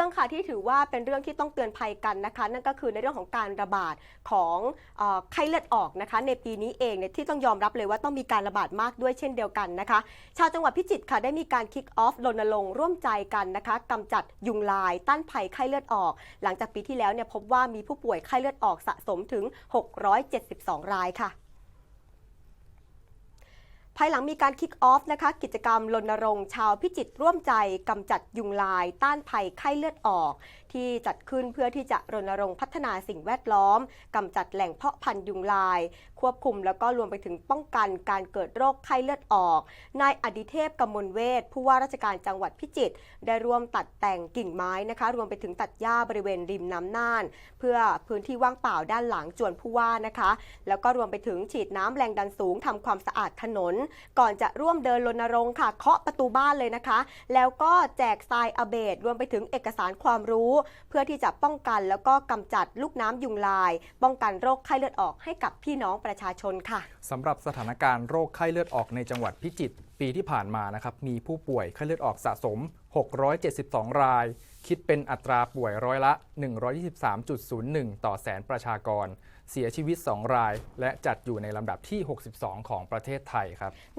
รื่องค่ะที่ถือว่าเป็นเรื่องที่ต้องเตือนภัยกันนะคะ นั่นก็คือในเรื่องของการระบาดของอไข้เลือดออกนะคะ ในปีนี้เองเนี่ยที่ต้องยอมรับเลยว่าต้องมีการระบาดมากด้วยเช่นเดียวกันนะคะ ชาวจังหวัดพิจิตรค่ะได้มีการคิกออฟรณรงค์ร่วมใจกันนะคะกำจัดยุงลายต้านภัยไข้เลือดออก หลังจากปีที่แล้วเนี่ยพบว่ามีผู้ป่วยไข้เลือดออกสะสมถึง 672 รายค่ะ ภายหลังมีการคิกออฟนะคะกิจกรรมรณรงค์ชาวพิจิตรร่วมใจกำจัดยุงลาย ต้านภัยไข้เลือดออก ที่จัดขึ้นเพื่อที่จะรณรงค์พัฒนาสิ่งแวดล้อมกำจัดแหล่งเพาะพันธุ์ยุงลาย ควบคุมแล้วก็รวมไปถึงป้องกันการเกิดโรคไข้เลือดออกนายอดิเทพกมลเวทผู้ว่าราชการจังหวัดพิจิตรได้ร่วมตัดแต่งกิ่งไม้นะคะ รวมไปถึงตัดหญ้าบริเวณริมน้ำน่าน เพื่อพื้นที่ว่างเปล่าด้านหลังจวนผู้ว่านะคะ แล้วก็รวมไปถึงฉีดน้ำแรงดันสูงทำความสะอาดถนนก่อนจะร่วมเดินรณรงค์ค่ะ เคาะประตูบ้านเลยนะคะ แล้วก็แจกทรายอเบดรวมไปถึงเอกสารความรู้ เพื่อที่จะป้องกันแล้วก็กำจัดลูกน้ำยุงลาย ป้องกันโรคไข้เลือดออกให้กับพี่น้องประชาชนค่ะสำหรับสถานการณ์โรคไข้เลือดออกในจังหวัดพิจิตร ปีที่ผ่านมานะครับมีผู้ป่วยไข้เลือดออกสะสม 672 ราย คิดเป็นอัตราป่วยร้อยละ 123.01 ต่อแสนประชากร เสียชีวิต 2 ราย และจัดอยู่ในลำดับที่ 62 ของประเทศไทยครับ ใน